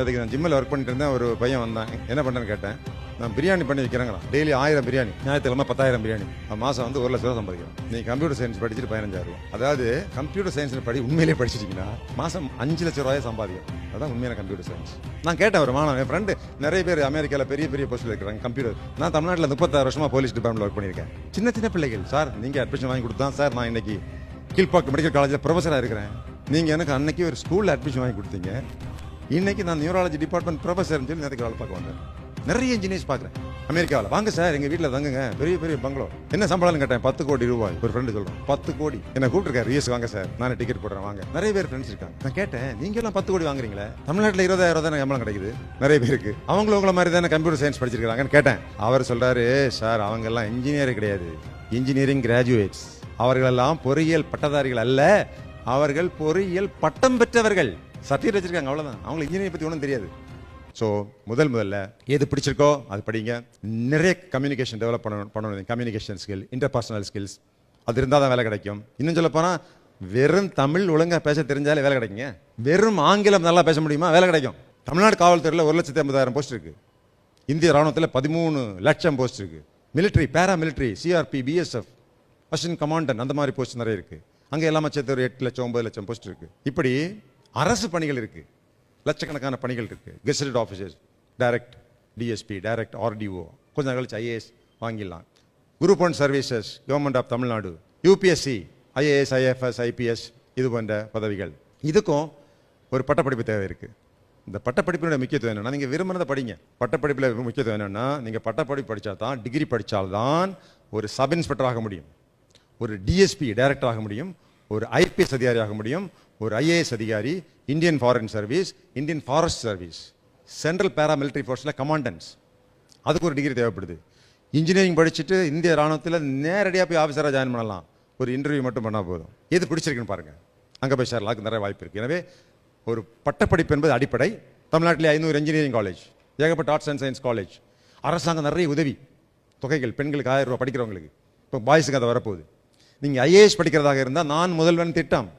அதுக்கு நான் ஜிம்மில் ஒர்க் பண்ணிட்டு இருந்தேன் ஒரு பையன் வந்தான். என்ன பண்ணுறேன்னு கேட்டேன். நான் பிரியாணி பண்ணி வைக்கிறேங்களா டெய்லி ஆயிரம் பிரியாணி. ஞாயிற்றுக்கிழமை பத்தாயிரம் பிரியாணி. மாதம் வந்து ஒரு லட்ச ரூபா சம்பாதிக்கிறோம் நீ கம்ப்யூட்டர் சயின்ஸ் படிச்சுட்டு பதினஞ்சாயிரம் ரூபா. அதாவது கம்ப்யூட்டர் சயின்ஸில் படி உண்மையிலே படிச்சிட்டிங்கன்னா மாதம் அஞ்சு லட்ச ரூபாய் சம்பாதிக்கும். அதான் உண்மையான கம்ப்யூட்டர் சயின்ஸ் நான் கேட்டேன் ஒரு மாணவன் என் ஃப்ரெண்டு நிறைய பேர் அமெரிக்காவில் பெரிய பெரிய போஸ்ட்டில் இருக்கிறாங்க கம்ப்யூட்டர் நான் தமிழ்நாட்டில் முப்பத்தாறு வருஷமாக போலீஸ் டிபார்ட்மெண்ட் ஒர்க் பண்ணியிருக்கேன். சின்ன சின்ன பிள்ளைகள் சார் நீங்கள் அட்மிஷன் வாங்கி கொடுத்தா சார் நான் இன்னைக்கு கீழ்பாக்கு மெடிக்கல் காலேஜில் ப்ரொஃபஸராக இருக்கிறேன். நீங்கள் எனக்கு அன்னைக்கு ஒரு ஸ்கூலில் அட்மிஷன் வாங்கி கொடுத்தீங்க. இன்னைக்கு நான் நியூராலஜி டிபார்ட்மெண்ட் ப்ரொஃபஸர்னு சொல்லி நேரத்துக்கு வேலை பார்க்க வந்தேன். நிறைய இன்ஜினியர்ஸ் பார்க்குறேன். அமெரிக்காவில். வாங்க சார் எங்கள் வீட்டில் தங்குங்க. பெரிய பெரிய பங்களோ என்ன சம்பளம்னு கேட்டேன்? பத்து கோடி ரூபாய். ஒரு ஃப்ரெண்டு சொல்கிறேன் பத்து கோடி. என்ன கூப்பிட்டுருக்காரு ரியஸ் வாங்க சார் நானே டிக்கெட் போடுறேன் வாங்க. நிறைய பேர் ஃப்ரெண்ட்ஸ் இருக்காங்க. நான் கேட்டேன் நீங்கள் எல்லாம் பத்து கோடி வாங்குறீங்களே? தமிழ்நாட்டில் இருபதாயிரம் தானே சம்பளம் கிடைக்குது? நிறைய பேருக்கு அவங்களும் உங்களை மாதிரி தானே கம்ப்யூட்டர் சயின்ஸ் படிச்சிருக்காங்கன்னு கேட்டேன். அவர் சொல்கிறாரு சார் அவங்க எல்லாம் இன்ஜினியர் கிடையாது. இன்ஜினியரிங் கிராஜுவேட்ஸ் அவர்களெல்லாம் பொறியியல் பட்டதாரிகள் அல்ல. அவர்கள் பொறியியல் பட்டம் பெற்றவர்கள். சர்டிஃபிகேட் வச்சிருக்காங்க அவ்வளோதான் அவங்களுக்கு இன்ஜினியரிங் பற்றி ஒன்றும் தெரியாது. ஸோ முதல் முதல்ல எது பிடிச்சிருக்கோ அது படிங்க. நிறைய கம்யூனிகேஷன் டெவலப் பண்ண பண்ணணும். கம்யூனிகேஷன் ஸ்கில் இன்டர்பர்சனல் ஸ்கில்ஸ் அது இருந்தால் தான் வேலை கிடைக்கும். இன்னும் சொல்ல போனால் வெறும் தமிழ் ஒழுங்கா பேச தெரிஞ்சாலே வேலை கிடைக்குங்க. வெறும் ஆங்கிலம் நல்லா பேச முடியுமா? வேலை கிடைக்கும். தமிழ்நாடு காவல்துறையில் ஒரு லட்சத்தி ஐம்பதாயிரம் போஸ்ட் இருக்கு. இந்திய ராணுவத்தில் பதிமூணு லட்சம் போஸ்ட் இருக்கு. Military para military CRP BSF assistant commandant அந்த மாதிரி போஸ்ட் நிறைய இருக்கு. அங்கே எல்லாமே சேர்த்து ஒரு எட்டு லட்சம் ஒன்பது லட்சம் போஸ்ட் இருக்கு. இப்படி அரசு பணிகள் இருக்குது லட்சக்கணக்கான பணிகள் இருக்குது gazetted officers direct DSP direct RTO கொஞ்சம் நாள் கழிச்சு ஐஏஎஸ் வாங்கிடலாம். Group one services government of Tamil Nadu UPSC IAS IFS IPS இது போன்ற பதவிகள். இதுக்கும் ஒரு பட்டப்படிப்பு தேவை இருக்குது இந்த பட்டப்படிப்பினுடைய முக்கியத்துவம் என்னென்னா நீங்கள் விரும்புகிறத படிங்க. பட்டப்படிப்பில் முக்கியத்துவம் என்னென்னா நீங்கள் பட்டப்படிப்பு படித்தா தான் டிகிரி படித்தால்தான் ஒரு சப் இன்ஸ்பெக்டர் ஆக முடியும். ஒரு டிஎஸ்பி டைரக்டர் ஆக முடியும். ஒரு ஐபிஎஸ் அதிகாரி ஆக முடியும். ஒரு ஐஏஎஸ் அதிகாரி Indian foreign service Indian forest service central paramilitary ஃபோர்ஸில் commandants அதுக்கு ஒரு டிகிரி தேவைப்படுது. இன்ஜினியரிங் படிச்சுட்டு இந்திய ராணுவத்தில் நேரடியாக போய் ஆஃபீஸராக ஜாயின் பண்ணலாம். ஒரு இன்டர்வியூ மட்டும் பண்ணால் போதும். எது பிடிச்சிருக்குன்னு பாருங்கள் அங்கே போய் சேரலாம். அதுக்கு நிறைய வாய்ப்பு இருக்குது எனவே ஒரு பட்டப்படிப்பு என்பது அடிப்படை. தமிழ்நாட்டிலே ஐநூறு இன்ஜினியரிங் காலேஜ் ஏகப்பட்ட ஆர்ட்ஸ் அண்ட் சயின்ஸ் காலேஜ் அரசாங்கம் நிறைய உதவி. தொகைகள் பெண்களுக்கு ஆயிரம் ரூபாய் படிக்கிறவங்களுக்கு. இப்போ பாய்ஸுக்கு அதை வரப்போகுது. நீங்கள் ஐஏஎஸ் படிக்கிறதாக இருந்தால் நான் முதல்வன் திட்டம்.